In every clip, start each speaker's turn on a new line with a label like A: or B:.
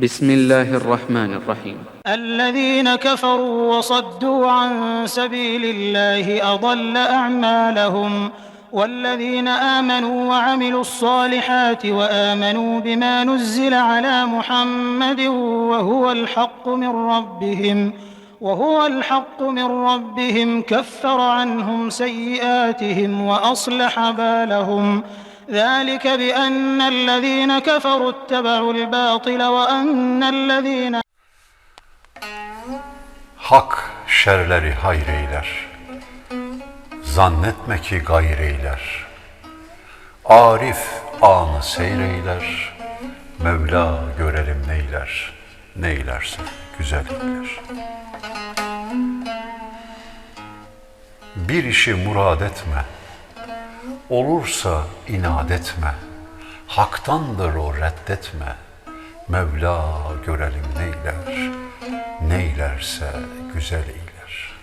A: بسم الله الرحمن الرحيم.
B: الذين كفروا وصدوا عن سبيل الله أضل أعمالهم والذين آمنوا وعملوا الصالحات وآمنوا بما نزل على محمد وهو الحق من ربهم وهو الحق من ربهم كفر عنهم سيئاتهم وأصلح بالهم. ذلك بان الذين كفروا اتبعوا الباطل وان الذين
C: Hak şerleri hayreyler. Zannetme ki gayreyler. Arif anı seyreyler. Mevla görelim neyler. Neylerse güzel eyler. Bir işi murad etme. Olursa inat etme. Haktandır o reddetme. Mevla görelim neyler. Neylerse güzel eyler.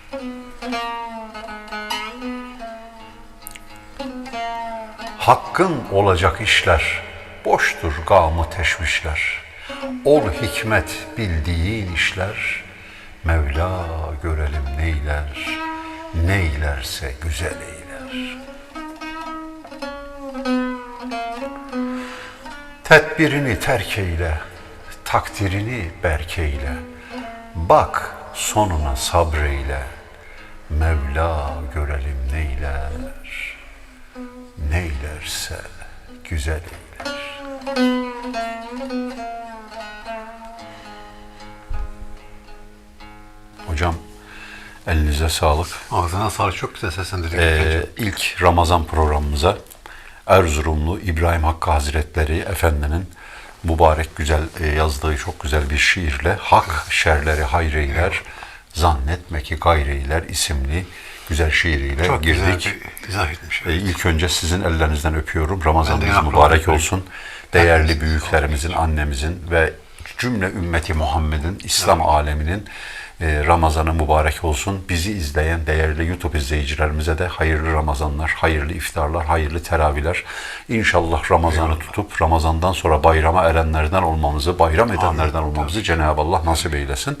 C: Hakkın olacak işler, boştur gamı teşvişler. Ol hikmet bildiğin işler, Mevla görelim neyler, neylerse güzel eyler. Tedbirini terk eyle, takdirini berkeyle. Bak sonuna sabreyle, Mevla görelim neyler, neylerse güzel eyler. Hocam elinize sağlık.
D: Ağzına sağlık. Çok güzel seslendirdin.
C: Ee, ilk Ramazan programımıza Erzurumlu İbrahim Hakkı Hazretleri Efendi'nin mübarek güzel e, yazdığı çok güzel bir şiirle Hak şerleri hayreyler, zannetme ki gayreyler isimli güzel şiiriyle
D: Çok güzel
C: girdik.
D: bir izah etmiş.
C: E, İlk önce sizin ellerinizden öpüyorum. Ramazanınız mübarek olsun. Değerli büyüklerimizin, annemizin ve cümle ümmeti Muhammed'in, İslam aleminin e, Ramazanı mübarek olsun. Bizi izleyen değerli YouTube izleyicilerimize de hayırlı Ramazanlar, hayırlı iftarlar, hayırlı teravihler. İnşallah Ramazanı tutup Ramazandan sonra bayrama erenlerden olmamızı, bayram edenlerden olmamızı Cenab-ı Allah nasip eylesin.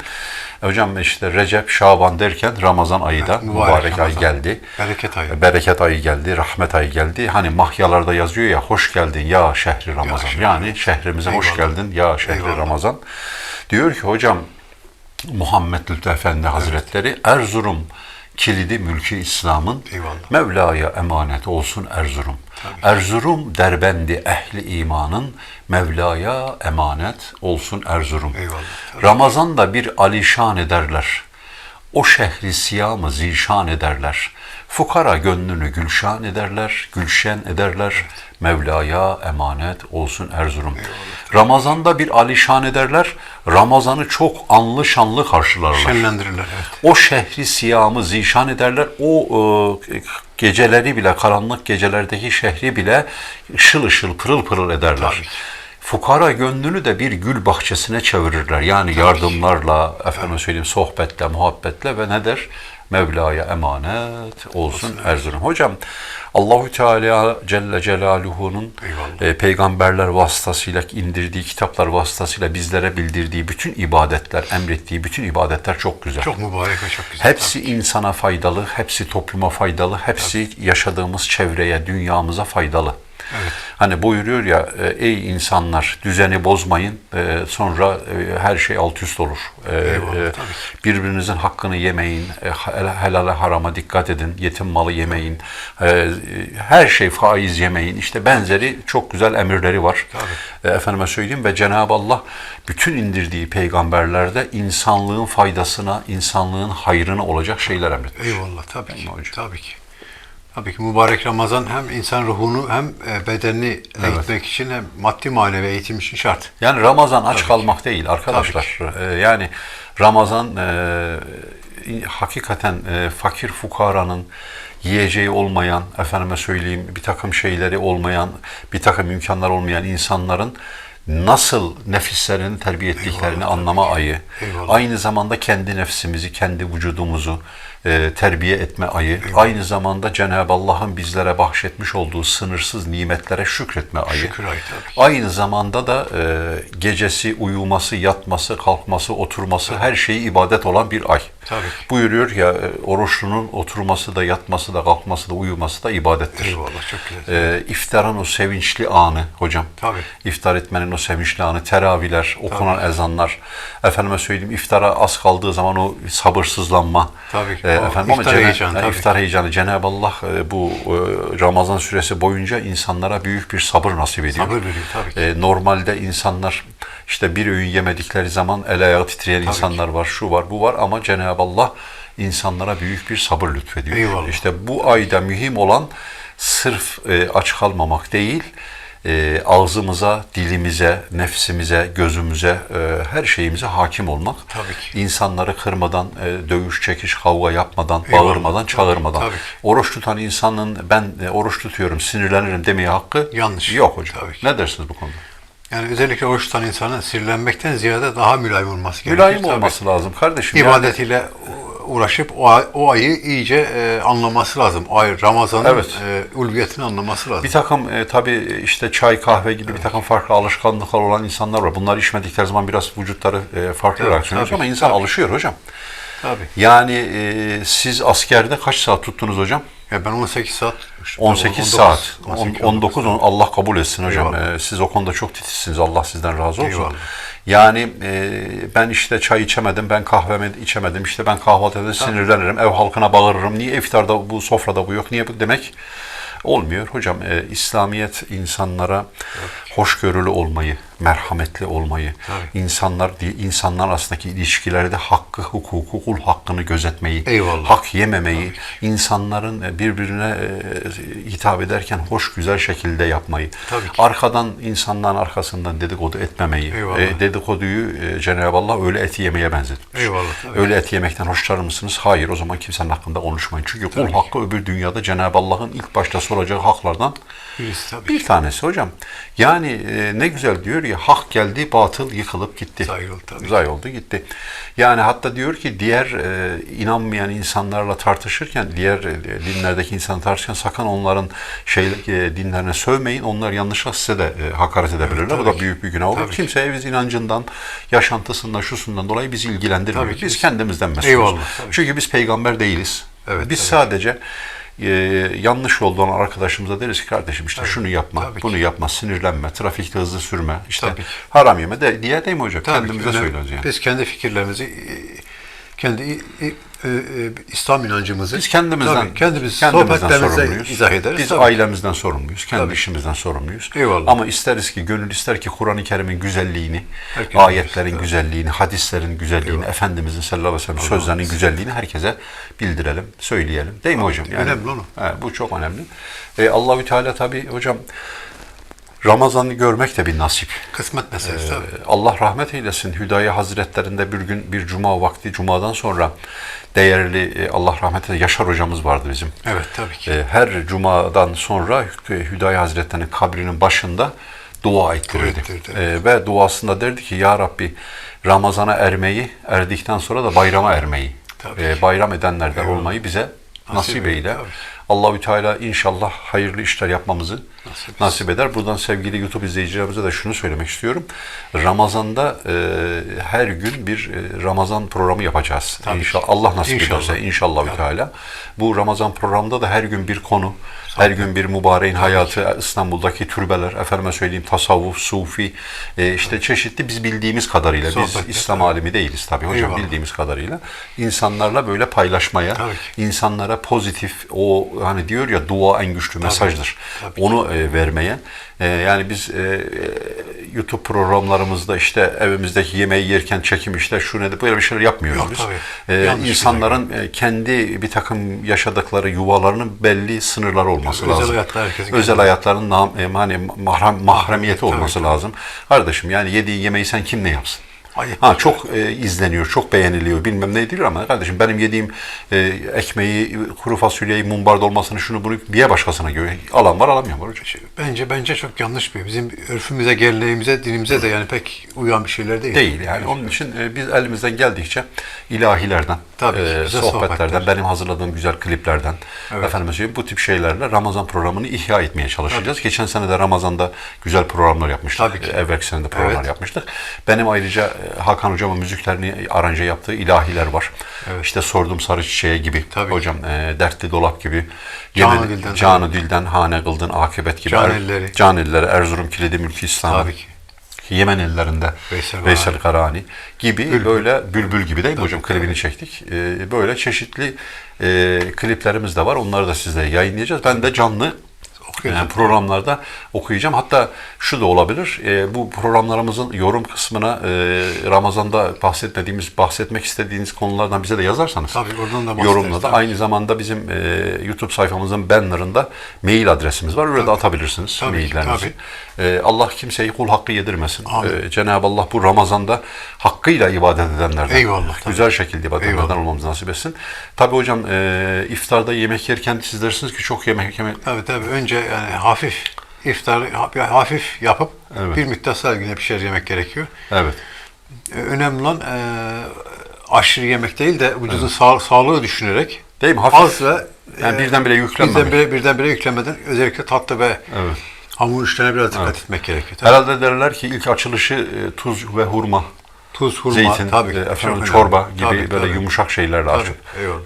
C: Hocam işte Recep, Şaban derken Ramazan ayı da
D: mübarek
C: mübarek ay
D: Ramazan.
C: geldi.
D: Bereket ayı.
C: Bereket ayı geldi, rahmet ayı geldi. Hani mahyalarda yazıyor ya hoş geldin ya şehri Ramazan.
D: şehri
C: yani şehrimize hoş
D: Eyvallah.
C: geldin ya şehri
D: Eyvallah.
C: Ramazan. Diyor ki hocam Muhammed Lütfü Efendi Hazretleri Erzurum kilidi mülki İslam'ın. Mevla'ya emanet olsun Erzurum. Erzurum derbendi ehli imanın Mevla'ya emanet olsun Erzurum.
D: Eyvallah.
C: Ramazan'da bir alişan ederler. O şehri siyamı zişan ederler. Fukara gönlünü gülşan ederler, gülşen ederler. Mevla'ya emanet olsun Erzurum. Ramazan'da bir alişan ederler. Ramazan'ı çok anlı şanlı karşılarlar.
D: Şenlendirirler. Evet.
C: O şehri siyamı zişan ederler. O e, geceleri bile, karanlık gecelerdeki şehri bile ışıl ışıl, pırıl pırıl ederler.
D: Tabii.
C: Fukara gönlünü de bir gül bahçesine çevirirler. Yani yardımlarla, efendim söyleyeyim sohbetle, muhabbetle ve ne der? Mevla'ya emanet olsun Erzurum. Hocam Allahü Teala Celle Celaluhu'nun e, peygamberler vasıtasıyla indirdiği kitaplar vasıtasıyla bizlere bildirdiği bütün ibadetler, emrettiği bütün ibadetler çok güzel.
D: Çok mübarek ve çok güzel.
C: Hepsi insana faydalı, hepsi topluma faydalı, hepsi yaşadığımız çevreye, dünyamıza faydalı. Hani buyuruyor ya, e, ey insanlar düzeni bozmayın, e, sonra e, her şey alt üst olur.
D: Eyvallah,
C: Birbirinizin hakkını yemeyin, hel- helale harama dikkat edin, yetim malı yemeyin, her şey faiz yemeyin. İşte benzeri çok güzel emirleri var.
D: Tabii.
C: Efendime söyleyeyim ve Cenab-ı Allah bütün indirdiği peygamberlerde insanlığın faydasına, insanlığın hayrına olacak şeyler emretmiş.
D: Eyvallah. Tabii ki. Tabii ki. Tabii ki mübarek Ramazan hem insan ruhunu hem e, bedenini eğitmek için hem maddi manevi eğitim için şart.
C: Yani Ramazan aç
D: Tabii
C: kalmak değil arkadaşlar. E, yani Ramazan e, hakikaten e, fakir fukaranın yiyeceği olmayan, efendime söyleyeyim bir takım şeyleri olmayan, bir takım imkanlar olmayan insanların nasıl nefislerini terbiye ettiklerini
D: Eyvallah,
C: anlama
D: ki.
C: ayı.
D: Eyvallah.
C: Aynı zamanda kendi nefsimizi, kendi vücudumuzu, e, terbiye etme ayı. Aynı zamanda Cenab-ı Allah'ın bizlere bahşetmiş olduğu sınırsız nimetlere şükretme ayı.
D: Şükür ayı tabii.
C: Aynı zamanda da e, gecesi, uyuması, yatması, kalkması, oturması her şeyi ibadet olan bir ay.
D: Tabii.
C: Buyuruyor ya e, oruçlunun oturması da, yatması da, kalkması da, uyuması da ibadettir.
D: Eyvallah çok güzel.
C: E, iftarın o sevinçli anı hocam.
D: Tabii.
C: İftar etmenin o sevinçli anı, teravihler, okunan ezanlar. Efendime söyleyeyim iftara az kaldığı zaman o sabırsızlanma.
D: Tabii.
C: E, efendim ama
D: iftar
C: Cenab-
D: heyecanı,
C: e,
D: tabii
C: iftar heyecanı. Cenab-ı Allah e, bu e, Ramazan süresi boyunca insanlara büyük bir sabır nasip ediyor.
D: Sabır veriyor tabii ki.
C: E, normalde insanlar işte bir öğün yemedikleri zaman el ayağı titreyen insanlar var, şu var, bu var ama Cenab-ı Allah insanlara büyük bir sabır lütfediyor.
D: Eyvallah.
C: İşte bu ayda mühim olan sırf e, aç kalmamak değil, e, ağzımıza, dilimize, nefsimize, gözümüze, e, her şeyimize hakim olmak.
D: Tabii ki.
C: İnsanları kırmadan, e, dövüş, çekiş, kavga yapmadan,
D: Eyvallah.
C: bağırmadan,
D: Tabii,
C: çağırmadan.
D: tabii ki.
C: Oruç tutan insanın ben e, oruç tutuyorum, sinirlenirim demeye hakkı
D: Yanlış.
C: yok hocam.
D: Tabii ki.
C: Ne dersiniz bu konuda?
D: Yani özellikle oruç tutan insanın sinirlenmekten ziyade daha mülayim olması gerekiyor.
C: Mülayim
D: Tabii.
C: olması lazım kardeşim. Yani-
D: İbadetiyle uğraşıp o, ay- o ayı iyice e, anlaması lazım. O ay Ramazan'ın
C: Evet.
D: e, ulviyetini anlaması lazım.
C: Bir takım e, tabii işte çay, kahve gibi bir takım farklı alışkanlıklar olan insanlar var. Bunlar içmedikleri zaman biraz vücutları e, farklı
D: Evet,
C: reaksiyon
D: tabii,
C: ama insan
D: tabii.
C: alışıyor hocam.
D: Tabii.
C: Yani e, siz askerde kaç saat tuttunuz hocam?
D: Ya ben 18 saat tutmuştum.
C: 18
D: 19,
C: saat.
D: 18,
C: 19, 19 on- Allah kabul etsin hocam.
D: Eyvallah.
C: Ee, siz o konuda çok titizsiniz. Allah sizden razı olsun.
D: Eyvallah.
C: Yani e, ben işte çay içemedim, ben kahvemi içemedim, işte ben kahvaltıda sinirlenirim, ev halkına bağırırım. Niye iftarda bu, sofrada bu yok, niye bu demek olmuyor. Hocam e, İslamiyet insanlara hoşgörülü olmayı, merhametli olmayı,
D: Tabii.
C: insanlar insanlar arasındaki ilişkilerde hakkı, hukuku, kul hakkını gözetmeyi,
D: Eyvallah.
C: hak yememeyi, insanların e, birbirine e, hitap ederken hoş güzel şekilde yapmayı,
D: Tabii ki.
C: arkadan insanların arkasından dedikodu etmemeyi,
D: Eyvallah.
C: e, dedikoduyu e, Cenab-ı Allah öyle eti yemeye benzetmiş.
D: Eyvallah, tabii.
C: Öyle et yemekten hoşlanır mısınız? Hayır, o zaman kimsenin hakkında konuşmayın. Çünkü kul hakkı öbür dünyada Cenab-ı Allah'ın ilk başta soracağı haklardan
D: Birisi tabii.
C: bir tanesi hocam. Yani e, ne güzel diyor ya hak geldi batıl yıkılıp gitti.
D: Zay oldu tabii.
C: Zay oldu gitti. Yani hatta diyor ki diğer e, inanmayan insanlarla tartışırken diğer e, dinlerdeki insanı tartışırken sakın onların şey e, dinlerine sövmeyin. Onlar yanlışlıkla size de e, hakaret edebilirler.
D: tabii
C: Bu da
D: ki.
C: büyük bir günah olur.
D: Tabii ki.
C: Kimseye biz inancından, yaşantısından, şusundan dolayı bizi ilgilendirmiyor.
D: Tabii ki.
C: Biz kendimizden mesulüz.
D: Eyvallah, tabii.
C: Çünkü biz peygamber değiliz.
D: Evet,
C: biz
D: tabii.
C: sadece e, yanlış olan arkadaşımıza deriz ki kardeşim işte şunu yapma,
D: tabii
C: bunu
D: ki.
C: yapma, sinirlenme, trafikte hızlı sürme, işte
D: Tabii ki.
C: haram yeme de diye değil mi hocam?
D: Tabii ki.
C: Kendimize
D: Önemli.
C: söylüyoruz yani.
D: Biz kendi fikirlerimizi, e, kendi e, e, İslam inancımızı
C: Biz kendimizden,
D: tabii, kendimiz
C: kendimizden sorumluyuz.
D: izah ederiz.
C: Biz
D: Tabii.
C: ailemizden sorumluyuz. Kendi
D: Tabii.
C: işimizden sorumluyuz.
D: Eyvallah.
C: Ama isteriz ki, gönül ister ki Kur'an-ı Kerim'in güzelliğini,
D: Herkes
C: ayetlerin
D: bilsin,
C: güzelliğini, hadislerin güzelliğini, Efendimizin sallallahu aleyhi ve sellem sözlerinin güzelliğini herkese bildirelim, söyleyelim. Değil mi hocam?
D: önemli onu.
C: He, bu çok önemli. E, Allahü Teala tabii hocam Ramazan'ı görmek de bir nasip.
D: Kısmet meselesi tabii.
C: Allah rahmet eylesin. Hüdayi Hazretlerinde bir gün bir cuma vakti, cumadan sonra değerli e, Allah rahmet eylesin Yaşar hocamız vardı bizim.
D: Evet tabii ki.
C: E, Her cumadan sonra Hüdayi Hazretlerinin kabrinin başında dua ettirirdi.
D: ettirirdi,
C: E, Ve duasında derdi ki Ya Rabbi Ramazana ermeyi, erdikten sonra da bayrama ermeyi,
D: Tabii
C: e, bayram edenlerden olmayı bize nasip,
D: eyle,
C: eyle.
D: tabii.
C: Allahü Teala inşallah hayırlı işler yapmamızı
D: Nasip
C: nasip, eder. Buradan sevgili YouTube izleyicilerimize de şunu söylemek istiyorum. Ramazan'da e, her gün bir e, Ramazan programı yapacağız.
D: Tabii
C: İnşallah. Allah nasip
D: İnşallah.
C: ederse inşallah
D: Tabii.
C: Teala. Bu Ramazan programında da her gün bir konu, her gün bir mübareğin hayatı, İstanbul'daki türbeler, efendime söyleyeyim tasavvuf, sufi, e, işte çeşitli biz bildiğimiz kadarıyla, biz İslam alimi değiliz tabii hocam
D: Eyvallah.
C: bildiğimiz kadarıyla insanlarla böyle paylaşmaya,
D: Tabii
C: insanlara pozitif o hani diyor ya dua en güçlü mesajdır.
D: Tabii.
C: Onu e, vermeye. E, yani biz e, YouTube programlarımızda işte evimizdeki yemeği yerken çekim işte şu nedir böyle bir şeyler yapmıyoruz
D: Yok, tabii.
C: E,
D: Yanlış
C: insanların e, kendi bir takım yaşadıkları yuvalarının belli sınırları olması
D: Özel
C: lazım.
D: hayatlar herkesin
C: Özel
D: kendi-
C: hayatlarının nam, e, hani mahrem, mahremiyeti olması
D: tabii.
C: lazım. Kardeşim yani yediğin yemeği sen kim ne yapsın?
D: Ay.
C: Ha çok e, izleniyor, çok beğeniliyor, bilmem ne ediliyor ama kardeşim benim yediğim e, ekmeği, kuru fasulyeyi, mumbar dolmasını şunu bunu bir başkasına göre alan var, alamayan var hocam.
D: Bence bence çok yanlış bir. Bizim örfümüze, geleneğimize, dinimize de yani pek uyan bir şeyler değil.
C: Değil yani. Onun için e, biz elimizden geldikçe ilahilerden,
D: Tabii
C: e, sohbetlerden,
D: sohbetler.
C: benim hazırladığım güzel kliplerden,
D: Evet.
C: efendim söyleyeyim bu tip şeylerle Ramazan programını ihya etmeye çalışacağız. Geçen sene de Ramazan'da güzel programlar yapmıştık.
D: Tabii ki.
C: Evvelki sene de programlar
D: Evet.
C: yapmıştık. Benim ayrıca e, Hakan hocamın müziklerini aranje yaptığı ilahiler var.
D: Evet.
C: İşte Sordum Sarı Çiçeğe gibi,
D: Tabii
C: hocam e, Dertli Dolap gibi,
D: Canı
C: Yemin-
D: Dilden,
C: Canı Dilden, Hane Kıldın, Akıbet gibi.
D: Can
C: Er-
D: Elleri.
C: Can Elleri, Erzurum Kilidi, Mülki İslam.
D: Tabii ki.
C: Yemen ellerinde
D: Veysel
C: Veysel, Karani gibi böyle bülbül gibi değil mi hocam klibini çektik. Ee, böyle çeşitli e, kliplerimiz de var. Onları da sizlere yayınlayacağız. Ben de canlı
D: Okuyacağım.
C: e, programlarda okuyacağım. Hatta şu da olabilir. e, bu programlarımızın yorum kısmına e, Ramazan'da bahsetmediğimiz, bahsetmek istediğiniz konulardan bize de yazarsanız.
D: Tabii, oradan da
C: Yorumla da.
D: tabii.
C: Aynı zamanda bizim e, YouTube sayfamızın bannerında mail adresimiz var. Oraya da atabilirsiniz
D: Tabii
C: maillerinizi. E, Allah kimseyi kul hakkı yedirmesin. E, Cenab-ı Allah bu Ramazan'da hakkıyla ibadet edenlerden,
D: Eyvallah, tabii.
C: güzel şekilde ibadet edenlerden
D: Eyvallah.
C: olmamızı nasip etsin. Tabii hocam e, iftarda yemek yerken siz dersiniz ki çok yemek yemek
D: Tabii tabii. Önce yani hafif iftarı ha- hafif yapıp
C: Evet.
D: bir sonra yine pişer yemek gerekiyor.
C: Evet.
D: Ee, Önemli olan e, aşırı yemek değil de vücudun sağ- sağlığı düşünerek
C: Değil mi? Hafif.
D: az ve
C: Yani
D: e,
C: birdenbire yüklenmemek.
D: Birdenbire, birdenbire yüklenmeden özellikle tatlı ve
C: Evet.
D: hamur işlerine biraz dikkat etmek gerekiyor. Tabii.
C: Herhalde derler ki ilk açılışı e, tuz ve hurma.
D: Tuz, hurma,
C: zeytin,
D: tabii.
C: e,
D: ki,
C: efendim
D: çok önemli.
C: çorba gibi
D: Tabii,
C: böyle
D: tabii.
C: yumuşak şeylerle
D: Tabii,
C: açıp.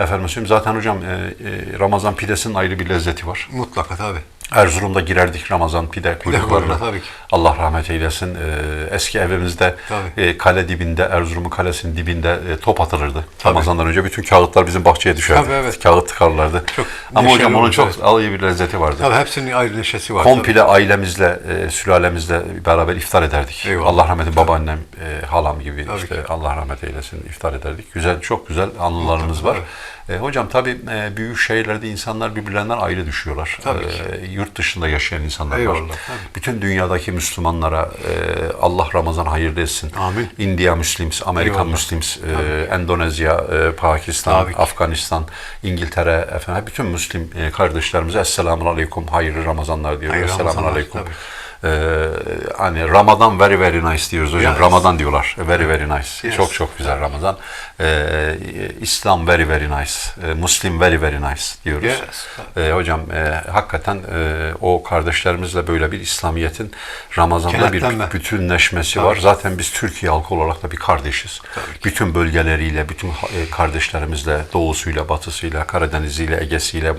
C: Efendim zaten hocam e, e, Ramazan pidesinin ayrı bir lezzeti var.
D: Mutlaka tabii.
C: Erzurum'da girerdik Ramazan pide
D: kuyruklarına. tabii ki.
C: Allah rahmet eylesin. E, eski evimizde
D: Tabii.
C: e, kale dibinde, Erzurum'un kalesinin dibinde e, top atılırdı.
D: Tabii.
C: Ramazan'dan önce bütün kağıtlar bizim bahçeye düşerdi.
D: Tabii, evet.
C: Kağıt tıkarlardı.
D: Çok
C: Ama hocam onun çok
D: evet.
C: alayı bir lezzeti vardı.
D: Tabii hepsinin ayrı neşesi var.
C: Komple ailemizle, e, sülalemizle beraber iftar ederdik.
D: Eyvallah.
C: Allah rahmet eylesin babaannem, e, halam gibi
D: Tabii
C: işte
D: ki.
C: Allah rahmet eylesin iftar ederdik. Güzel, çok güzel anılarımız var. E, hocam tabii e, büyük şehirlerde insanlar birbirlerinden ayrı düşüyorlar.
D: Tabii
C: E, yurt dışında yaşayan insanlar var.
D: Eyvallah, tabii.
C: Bütün dünyadaki Müslümanlara e, Allah Ramazan hayırlı etsin.
D: Amin.
C: India Müslims, Amerikan
D: Eyvallah.
C: Müslims, e, Endonezya, e, Pakistan,
D: Tabii ki.
C: Afganistan, İngiltere, efendim bütün Müslim e, kardeşlerimize Esselamun Aleyküm, hayırlı Ramazanlar diyoruz.
D: Hayırlı
C: Esselamun Aleyküm.
D: tabii.
C: Ee, hani Ramadan very very nice diyoruz hocam.
D: Yes.
C: Ramadan diyorlar. Very very nice.
D: Yes.
C: Çok çok güzel Ramazan. Ee, İslam very very nice. Ee, Muslim very very nice diyoruz.
D: Yes.
C: Ee, hocam e, hakikaten e, o kardeşlerimizle böyle bir İslamiyet'in Ramazan'da bir bütünleşmesi var. Zaten biz Türkiye halkı olarak da bir kardeşiz. Bütün bölgeleriyle, bütün e, kardeşlerimizle, doğusuyla, batısıyla, Karadeniz'iyle, Ege'siyle,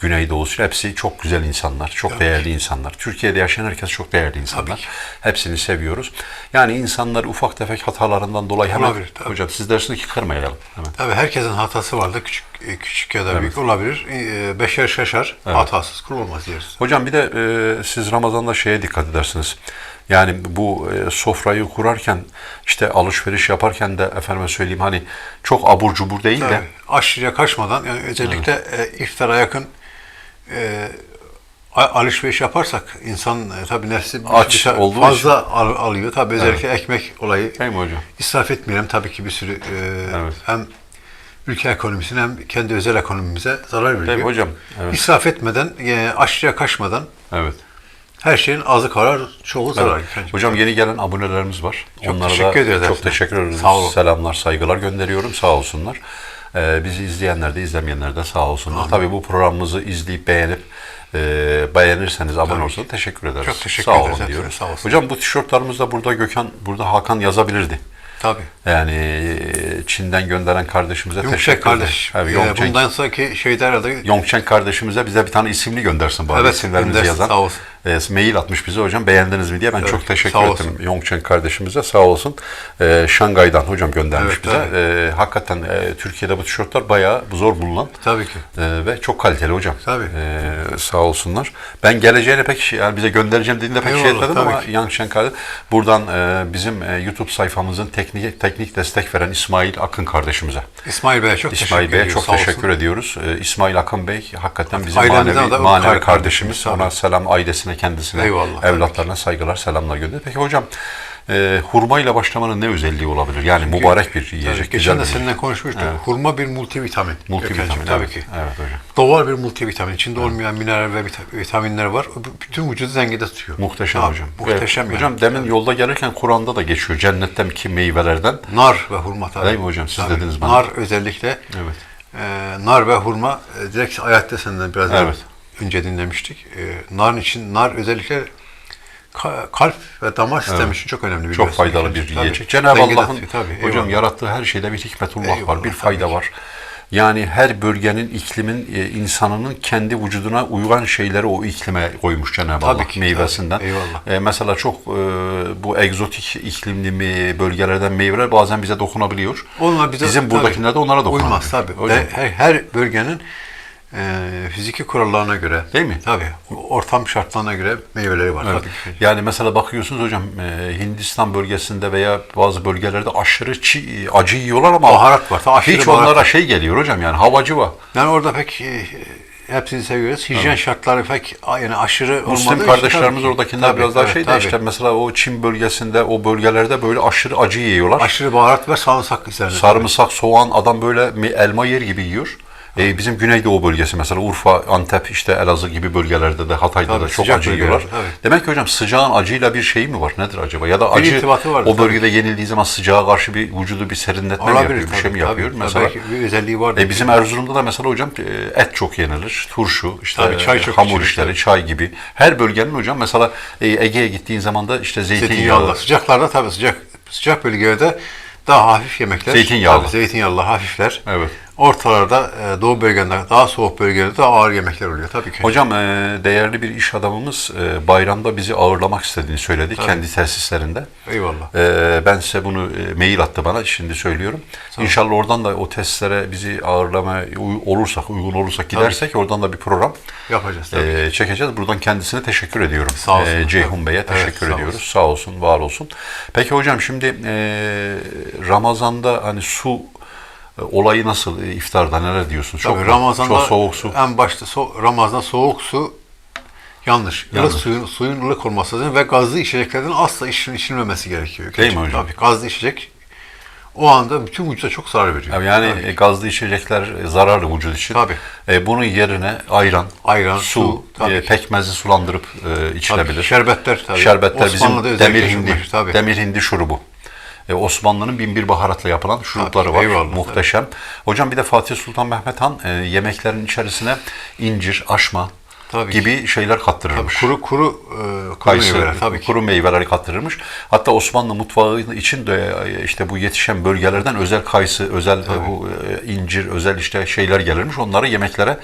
C: Güneydoğusuyla hepsi çok güzel insanlar, çok değerli insanlar. Türkiye'de yaşayan herkes çok değerli insanlar. Hepsini seviyoruz. Yani insanlar ufak tefek hatalarından dolayı hemen
D: Olabilir, tabii.
C: hocam siz dersiniz ki kırmayalım hemen.
D: Tabii herkesin hatası vardır. Küçük e, küçük ya da büyük olabilir. E, Beşer şaşar. Hatasız kul olmaz diyoruz.
C: Hocam bir de e, siz Ramazan'da şeye dikkat edersiniz. Yani bu e, sofrayı kurarken işte alışveriş yaparken de efendime söyleyeyim hani çok abur cubur değil de
D: Tabii, aşırıya kaçmadan yani özellikle e, iftara yakın e, alışveriş yaparsak insan e, tabii nefsi
C: Aç olduğu
D: fazla al- alıyor. Tabii özellikle ekmek olayı
C: değil mi hocam?
D: israf etmeyelim tabii ki bir sürü e,
C: Evet.
D: hem ülke ekonomisine hem kendi özel ekonomimize zarar veriyor.
C: Değil mi hocam? Evet.
D: İsraf etmeden, e, aşırıya kaçmadan
C: Evet.
D: her şeyin azı karar, çoğu zarar.
C: Evet. Hocam yeni gelen abonelerimiz var.
D: Çok
C: Onlara
D: teşekkür
C: da
D: ediyoruz
C: çok teşekkür ederiz.
D: Sağ olun.
C: Selamlar, saygılar gönderiyorum. Sağ olsunlar. Ee, bizi izleyenler de izlemeyenler de sağ olsunlar. Tabii bu programımızı izleyip beğenip e, beğenirseniz abone olursanız teşekkür ederiz.
D: Çok teşekkür
C: sağ
D: ederiz
C: olun diyoruz.
D: sağ olsun.
C: Hocam bu tişörtlerimiz de burada Gökhan, burada Hakan yazabilirdi.
D: Tabii.
C: Yani e, Çin'den gönderen kardeşimize
D: Yumuşak
C: teşekkür
D: kardeş.
C: ederiz. Evet,
D: E,
C: Yongchen,
D: bundan sonraki şeyde herhalde
C: Yongchen kardeşimize bize bir tane isimli göndersin bari
D: Evet,
C: isimlerimizi yazan.
D: sağ olsun.
C: E, mail atmış bize hocam beğendiniz mi diye ben
D: Evet,
C: çok teşekkür ettim. Yongchen kardeşimize sağ olsun. E, Şangay'dan hocam göndermiş
D: Evet,
C: bize. E, hakikaten e, Türkiye'de bu tişörtler bayağı zor bulunan
D: tabii ki.
C: e, ve çok kaliteli hocam.
D: Tabii.
C: E, sağ olsunlar. Ben geleceğine pek şey, yani bize göndereceğim dediğinde pek şey
D: Eyvallah,
C: etmedim
D: tabii
C: ama
D: ki.
C: Yongchen kardeş buradan e, bizim e, YouTube sayfamızın teknik teknik destek veren İsmail Akın kardeşimize.
D: İsmail Bey'e çok
C: İsmail
D: teşekkür
C: Bey'e çok teşekkür
D: olsun.
C: ediyoruz. Ee, İsmail Akın Bey hakikaten bizim
D: Ailemizden
C: manevi, manevi
D: kar-
C: kardeşimiz.
D: kardeşimiz,
C: Ona selam ailesine, kendisine,
D: Eyvallah,
C: evlatlarına saygılar, selamlar gönderiyor. Peki hocam e, hurma ile başlamanın ne özelliği olabilir? Yani mübarek bir yiyecek.
D: Tabii, geçen de seninle konuşmuştuk. Hurma bir multivitamin.
C: multivitamin.
D: Tabii
C: evet.
D: ki.
C: Evet hocam.
D: Doğal bir multivitamin. İçinde olmayan mineral ve vita- vitaminler var. Bütün vücudu dengede tutuyor.
C: Muhteşem
D: Abi,
C: hocam.
D: Muhteşem
C: Evet,
D: yani.
C: Hocam demin yolda gelirken Kur'an'da da geçiyor. Cennetten ki meyvelerden.
D: Nar ve hurma tabii.
C: Değil mi hocam? Siz
D: Tabii.
C: dediniz bana.
D: Nar özellikle.
C: Evet.
D: e, nar ve hurma e, direkt ayette senden biraz
C: Evet.
D: Önce dinlemiştik. E, narın için nar özellikle ka- kalp ve damar sistemi için çok önemli.
C: Çok
D: biliyorsun.
C: faydalı bir yiyecek. Cenab-ı Allah'ın
D: tabii,
C: hocam
D: eyvallah.
C: yarattığı her şeyde bir hikmetullah var,
D: Eyvallah,
C: bir
D: tabii
C: fayda var. Yani her bölgenin, iklimin, e, insanının kendi vücuduna uygan şeyleri o iklime koymuş Cenab-ı Allah
D: ki,
C: meyvesinden.
D: tabii, eyvallah.
C: E, mesela çok e, bu egzotik iklimli bölgelerden meyveler bazen bize dokunabiliyor.
D: Onlar bize
C: Bizim
D: tabii,
C: buradakiler de onlara dokunabiliyor.
D: Uymaz tabii.
C: Hocam,
D: Her, her bölgenin e, fiziki kurallarına göre
C: Değil mi?
D: Tabii. Ortam şartlarına göre meyveleri var.
C: Evet.
D: Tabii.
C: Yani mesela bakıyorsunuz hocam e, Hindistan bölgesinde veya bazı bölgelerde aşırı çi, acı yiyorlar ama
D: Baharat var, aşırı
C: hiç
D: baharat
C: onlara
D: var.
C: şey geliyor hocam yani havacı var.
D: Yani orada pek e, hepsini seviyoruz. Hijyen şartları pek yani aşırı için
C: kardeşlerimiz
D: tabii ki.
C: oradakiler
D: Tabii,
C: biraz daha
D: evet,
C: şey de
D: tabii.
C: işte mesela o Çin bölgesinde o bölgelerde böyle aşırı acı yiyorlar.
D: aşırı baharat ve sarımsak üzerine.
C: Sarımsak, soğan adam böyle elma yer gibi yiyor. Ee, bizim Güneydoğu bölgesi mesela Urfa, Antep, işte Elazığ gibi bölgelerde de Hatay'da
D: Tabii,
C: da çok acı yiyorlar.
D: tabii.
C: Demek ki hocam sıcağın acıyla bir şeyi mi var? Nedir acaba? Ya da
D: Bir
C: acı
D: irtibatı vardır,
C: o bölgede yenildiği zaman sıcağa karşı bir vücudu bir serinletme mi yapıyor? Bir şey mi yapıyor?
D: tabii.
C: Mesela
D: Belki bir özelliği vardır.
C: e, bizim Erzurum'da da mesela hocam e, et çok yenilir, turşu, işte
D: Tabii, çay
C: e,
D: çok
C: hamur
D: içilir,
C: işleri,
D: tabii.
C: çay gibi. Her bölgenin hocam mesela e, Ege'ye gittiğin zaman da işte zeytinyağlı,
D: Zeytinyağlı. Sıcaklarda tabii sıcak sıcak bölgelerde daha hafif yemekler.
C: Zeytinyağlı.
D: Tabii, zeytinyağlı hafifler.
C: Evet.
D: Ortalarda e, doğu bölgelerinde daha soğuk bölgelerde daha ağır yemekler oluyor tabii ki.
C: Hocam e, değerli bir iş adamımız e, bayramda bizi ağırlamak istediğini söyledi kendi tesislerinde.
D: Eyvallah.
C: E, ben size bunu e, mail attı bana şimdi söylüyorum. İnşallah oradan da o tesislere bizi ağırlama olursak, uygun olursak gidersek oradan da bir program
D: Yapacağız tabii.
C: e, çekeceğiz. Buradan kendisine teşekkür ediyorum.
D: Sağ olsun.
C: E, Ceyhun Bey'e
D: Evet,
C: teşekkür
D: sağ
C: ediyoruz.
D: olsun.
C: Sağ olsun, var olsun. Peki hocam şimdi e, Ramazan'da hani su olayı nasıl e, iftarda neler diyorsunuz?
D: Tabii
C: mu?
D: Ramazan'da
C: çok soğuk su.
D: en başta so Ramazan'da soğuk su yanlış.
C: Yanlış.
D: Ilık suyun, suyun ılık olması lazım ve gazlı içeceklerden asla içil, içilmemesi gerekiyor.
C: Değil mi hocam?
D: Tabii gazlı içecek o anda bütün vücuda çok zarar veriyor.
C: Yani
D: Tabii.
C: e, gazlı içecekler e, zararlı vücut için.
D: Tabii.
C: E, bunun yerine ayran,
D: Ayran,
C: su,
D: su, tabii
C: e,
D: ki.
C: pekmezli sulandırıp e, içilebilir.
D: Tabii, şerbetler tabii.
C: Şerbetler
D: Osmanlı'da
C: bizim demir
D: çok
C: hindi,
D: tabii.
C: demir hindi şurubu. E, Osmanlı'nın binbir baharatla yapılan şurupları
D: Tabii,
C: var.
D: eyvallah,
C: Muhteşem. Hocam bir de Fatih Sultan Mehmet Han e, yemeklerin içerisine incir, aşma
D: Tabii ki.
C: gibi şeyler
D: Tabii,
C: kattırırmış.
D: kuru kuru e, kuru
C: Kayısı,
D: meyveler tabii ki.
C: kuru meyveleri kattırılmış. Hatta Osmanlı mutfağı için de e, işte bu yetişen bölgelerden özel kayısı, özel e, bu e, incir, özel işte şeyler gelirmiş. Onları yemeklere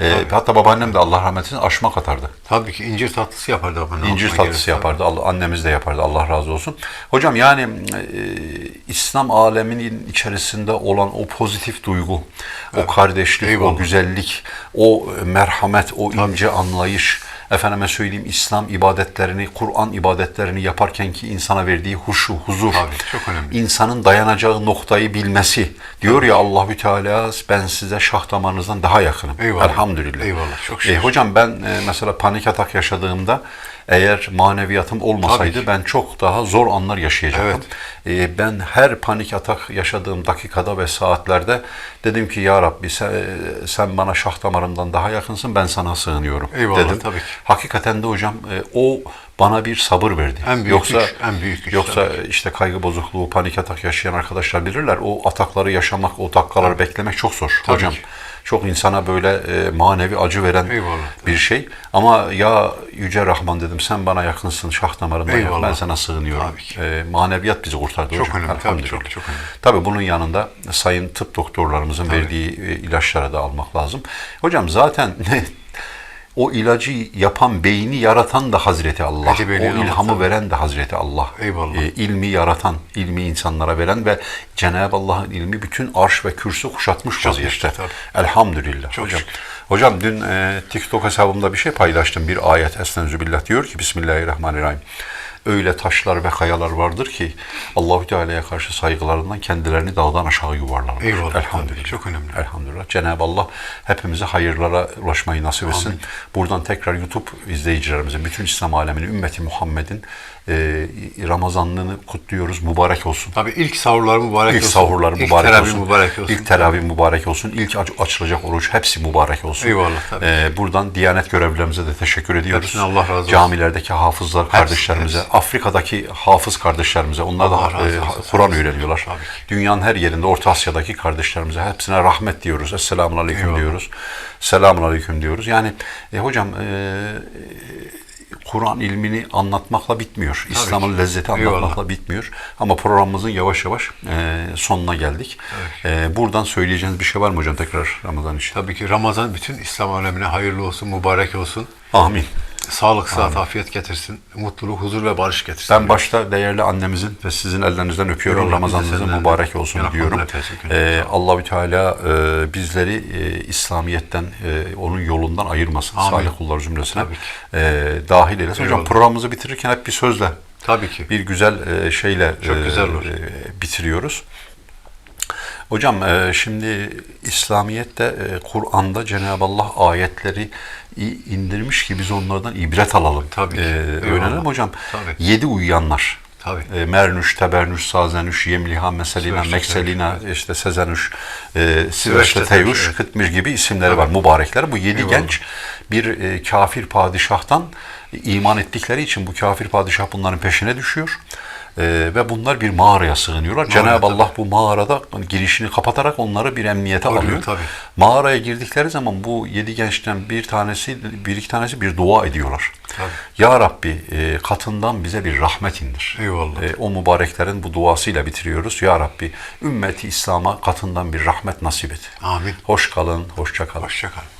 C: e, hatta babaannem de Allah rahmet eylesin aşma katardı.
D: Tabii ki incir tatlısı yapardı ne
C: İncir tatlısı
D: gerek,
C: yapardı. Allah, annemiz de yapardı. Allah razı olsun. Hocam yani e, İslam aleminin içerisinde olan o pozitif duygu, o kardeşlik,
D: Eyvallah.
C: o güzellik, o merhamet, o ince anlayış, efendime söyleyeyim İslam ibadetlerini, Kur'an ibadetlerini yaparken ki insana verdiği huşu, huzur,
D: Tabii, çok önemli.
C: insanın dayanacağı noktayı bilmesi. Diyor ya Allahü Teala ben size şah damarınızdan daha yakınım.
D: Eyvallah.
C: Elhamdülillah.
D: Eyvallah, çok
C: E,
D: şükür.
C: hocam ben e, mesela panik atak yaşadığımda eğer maneviyatım olmasaydı
D: Tabii
C: ben çok daha zor anlar yaşayacaktım.
D: Evet.
C: E, ben her panik atak yaşadığım dakikada ve saatlerde dedim ki ya Rabbi sen, sen bana şah damarımdan daha yakınsın ben sana sığınıyorum
D: Eyvallah,
C: dedim.
D: tabii ki.
C: Hakikaten de hocam e, o bana bir sabır verdi.
D: En büyük
C: yoksa
D: güç, en büyük güç
C: yoksa
D: tabii
C: işte kaygı bozukluğu, panik atak yaşayan arkadaşlar bilirler. O atakları yaşamak, o dakikaları beklemek çok zor
D: Tabii
C: hocam.
D: ki.
C: Çok insana böyle e, manevi acı veren
D: Eyvallah.
C: bir şey. Ama ya Yüce Rahman dedim sen bana yakınsın şah damarından yak, ben sana sığınıyorum.
D: Tabii.
C: E, maneviyat bizi kurtardı
D: Çok
C: hocam.
D: önemli, tabii, çok, çok önemli.
C: Tabii bunun yanında sayın tıp doktorlarımızın verdiği e, ilaçları da almak lazım. Hocam zaten o ilacı yapan beyni yaratan da Hazreti Allah.
D: Beyliğin
C: o ilhamı
D: tabii.
C: veren de Hazreti Allah.
D: Eyvallah.
C: E, ilmi yaratan, ilmi insanlara veren ve Cenab-ı Allah'ın ilmi bütün arş ve kürsü kuşatmış
D: Kuşatmış,
C: vaziyette.
D: tabii.
C: Elhamdülillah.
D: Çok
C: hocam.
D: şükür.
C: Hocam dün e, TikTok hesabımda bir şey paylaştım. Bir ayet Estağfirullah diyor ki Bismillahirrahmanirrahim. Öyle taşlar ve kayalar vardır ki Allahü Teala'ya karşı saygılarından kendilerini dağdan aşağı yuvarlarlar.
D: Eyvallah,
C: Elhamdülillah.
D: tabii, çok önemli.
C: Elhamdülillah. Cenab-ı Allah hepimize hayırlara ulaşmayı nasip etsin. Buradan tekrar YouTube izleyicilerimize, bütün İslam aleminin, ümmeti Muhammed'in e, Ramazanlığını kutluyoruz. Mübarek olsun.
D: Tabii ilk sahurlar mübarek
C: İlk
D: olsun.
C: sahurlar
D: İlk
C: mübarek
D: teravih
C: olsun.
D: mübarek olsun.
C: İlk teravih mübarek olsun. İlk aç- açılacak oruç hepsi mübarek olsun.
D: Eyvallah, tabii.
C: Ee, buradan Diyanet görevlilerimize de teşekkür ediyoruz.
D: Hepsine Allah razı olsun.
C: Camilerdeki hafızlar kardeşlerimize,
D: hepsi.
C: Afrika'daki hafız kardeşlerimize, onlar
D: Allah
C: da e. Kur'an öğreniyorlar.
D: Tabii.
C: Dünyanın her yerinde, Orta Asya'daki kardeşlerimize hepsine rahmet diyoruz. Esselamun Aleyküm
D: Eyvallah.
C: diyoruz. Selamun Aleyküm diyoruz. Yani e, hocam e, Kur'an ilmini anlatmakla bitmiyor. İslam'ın lezzeti
D: Eyvallah.
C: anlatmakla bitmiyor. Ama programımızın yavaş yavaş e, sonuna geldik. E, buradan söyleyeceğiniz bir şey var mı hocam tekrar Ramazan için?
D: Tabii ki Ramazan bütün İslam alemine hayırlı olsun, mübarek olsun.
C: Amin.
D: Sağlık, sıhhat, afiyet getirsin. Mutluluk, huzur ve barış getirsin.
C: Ben başta değerli annemizin ve sizin ellerinizden öpüyorum. Ramazanınızın
D: senden
C: mübarek olsun
D: yanaklarından
C: diyorum. Ee, Allahü Teala e, bizleri e, İslamiyet'ten, e, onun yolundan ayırmasın.
D: Amin.
C: Salih kullar cümlesine e, dahil eylesin. Hocam programımızı bitirirken hep bir sözle,
D: Tabii ki.
C: bir güzel e, şeyle
D: Çok
C: e,
D: güzel olur.
C: e, bitiriyoruz. Hocam e, şimdi İslamiyet'te e, Kur'an'da Cenab-ı Allah ayetleri indirmiş ki biz onlardan ibret alalım.
D: Tabii.
C: E,
D: Eyvallah.
C: öğrenelim hocam.
D: Tabii.
C: Yedi uyuyanlar.
D: Tabii.
C: E, Mernüş, Tebernüş, Sazenüş, Yemliha, Meselina, Mekselina, işte Sezenüş, e, Siveş'te Teyuş,
D: evet.
C: Kıtmir gibi isimleri var, mübarekler. Bu yedi
D: Eyvallah.
C: genç bir e, kafir padişahtan iman ettikleri için bu kafir padişah bunların peşine düşüyor. E, ve bunlar bir mağaraya sığınıyorlar. Cenab-ı
D: tabii.
C: Allah bu mağarada girişini kapatarak onları bir emniyete
D: Alıyor,
C: alıyor.
D: tabii.
C: Mağaraya girdikleri zaman bu yedi gençten bir tanesi, bir iki tanesi bir dua ediyorlar.
D: Tabii.
C: Ya Rabbi e, katından bize bir rahmet indir.
D: Eyvallah.
C: E, o mübareklerin bu duasıyla bitiriyoruz. Ya Rabbi ümmeti İslam'a katından bir rahmet nasip et.
D: Amin.
C: Hoş kalın, hoşça kalın.
D: Hoşça kalın.